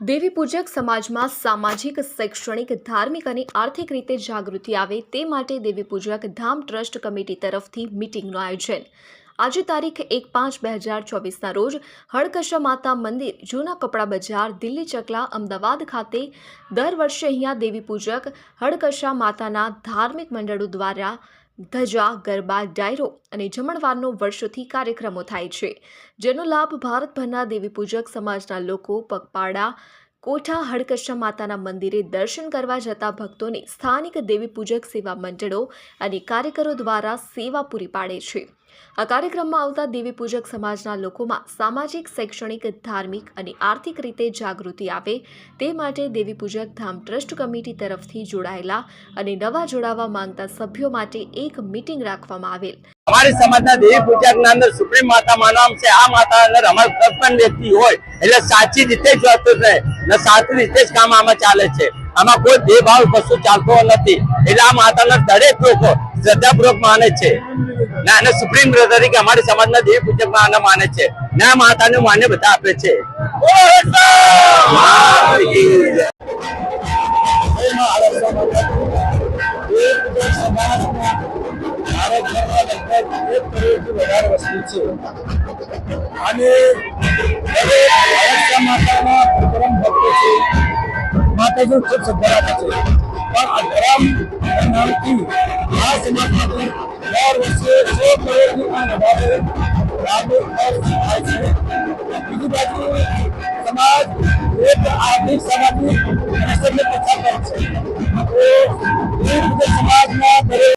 દેવી પૂજક સમાજમાં સામાજિક, શૈક્ષણિક, ધાર્મિક અને આર્થિક રીતે જાગૃતિ આવે તે માટે દેવી પૂજક ધામ ટ્રસ્ટ કમિટી તરફથી મિટિંગનું આયોજન. આજે તારીખ એક પાંચ બે હજાર ચોવીસના રોજ હળકશા માતા મંદિર, જૂના કપડા બજાર, દિલ્હી ચકલા, અમદાવાદ ખાતે દર વર્ષે અહીંયા દેવી પૂજક હળકશા માતાના ધાર્મિક મંડળો દ્વારા ધજા, ગરબા, ડાયરો અને જમણવારનો વર્ષોથી કાર્યક્રમો થાય છે, જેનો લાભ ભારતભરના દેવીપૂજક સમાજના લોકો, પગપાળા, કોઠા હડકશા માતાના મંદિરે દર્શન કરવા જતા ભક્તોને સ્થાનિક દેવીપૂજક સેવા મંડળો અને કાર્યકરો દ્વારા સેવા પૂરી પાડે છે. આ કાર્યક્રમમાં આવતા દેવી પૂજક સમાજના લોકોમાં સામાજિક, શૈક્ષણિક, ધાર્મિક અને આર્થિક રીતે જાગૃતિ આવે તે માટે દેવી પૂજક ધામ ટ્રસ્ટ કમિટી તરફથી જોડાયેલા અને નવા જોડાવા માંગતા સભ્યો માટે એક મીટિંગ રાખવામાં આવેલ. અમારી સમાજના દેવી પૂજક ના અંદર સુપ્રીમ માતા માનવામાં છે, આ માતા અંદર અમારો પણ વ્યક્તિ હોય, એટલે સાચી રીતે જ રહે ને સાચી રીતે જ કામ આમાં ચાલે છે. આમાં કોઈ ભેદભાવ કશું ચાલતો નથી. એટલે આ માતાના દરેક લોકો શ્રદ્ધાપૂર્વક માને છે. ને, અને સુપ્રીમ તરીકે અમારી સમાજના દેવી પૂજકમાં આને માને છે. ના, માતાને માન્ય બધા આપે છે. અને માતાના પરમ ભક્તો છે. માતાજી ખૂબ શ્રદ્ધા રાખે છે. પણ આ ધરમ નામથી આ સમાજમાંથી બીજી બાજુ સમાજ એક આર્થિક સામાજિક પછાત કરે છે તો સમાજના દરેક